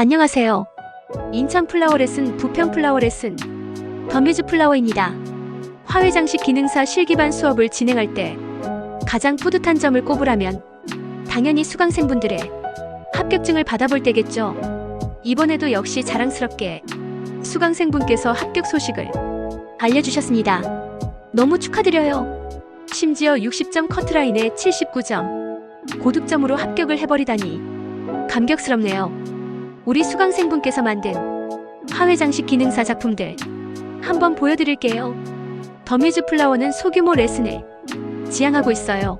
안녕하세요. 인천 플라워 레슨 부평 플라워 레슨 더뮤즈 플라워입니다. 화훼 장식 기능사 실기반 수업을 진행할 때 가장 뿌듯한 점을 꼽으라면 당연히 수강생분들의 합격증을 받아볼 때겠죠. 이번에도 역시 자랑스럽게 수강생분께서 합격 소식을 알려주셨습니다. 너무 축하드려요. 심지어 60점 커트라인에 79점 고득점으로 합격을 해버리다니 감격스럽네요. 우리 수강생분께서 만든 화훼 장식 기능사 작품들 한번 보여드릴게요. 더뮤즈 플라워는 소규모 레슨을 지향하고 있어요.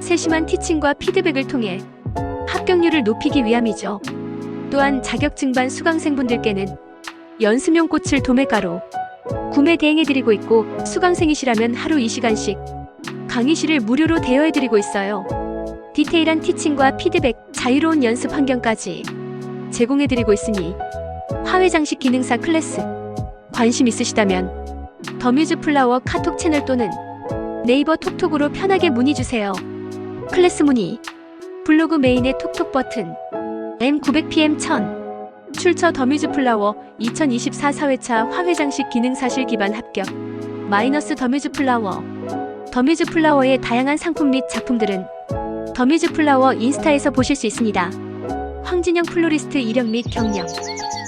세심한 티칭과 피드백을 통해 합격률을 높이기 위함이죠. 또한 자격증반 수강생분들께는 연습용 꽃을 도매가로 구매 대행해드리고 있고 수강생이시라면 하루 2시간씩 강의실을 무료로 대여해드리고 있어요. 디테일한 티칭과 피드백, 자유로운 연습 환경까지 제공해드리고 있으니 화훼 장식 기능사 클래스 관심 있으시다면 더뮤즈 플라워 카톡 채널 또는 네이버 톡톡으로 편하게 문의 주세요. 클래스 문의 블로그 메인의 톡톡 버튼 M900PM 1000 출처 더뮤즈 플라워 2024 사회차 화훼 장식 기능사실 기반 합격 마이너스 더뮤즈 플라워 더뮤즈 플라워의 다양한 상품 및 작품들은 더뮤즈 플라워 인스타에서 보실 수 있습니다. 황진영 플로리스트 이력 및 경력.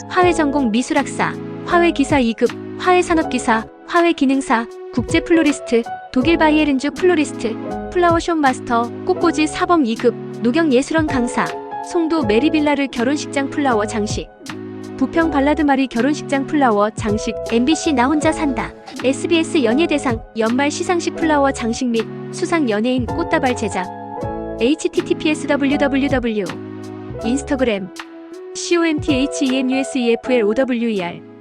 화훼 전공 미술학사 화훼 기사 2급 화훼 산업기사 화훼 기능사 국제 플로리스트 독일 바이에른주 플로리스트 플라워숍 마스터 꽃꽂이 사범 2급 노경 예술원 강사 송도 메리빌라르 결혼식장 플라워 장식. 부평 발라드마리 결혼식장 플라워 장식 MBC 나 혼자 산다. SBS 연예대상 연말 시상식 플라워 장식 및 수상 연예인 꽃다발 제작. https www 인스타그램 comthemufel ower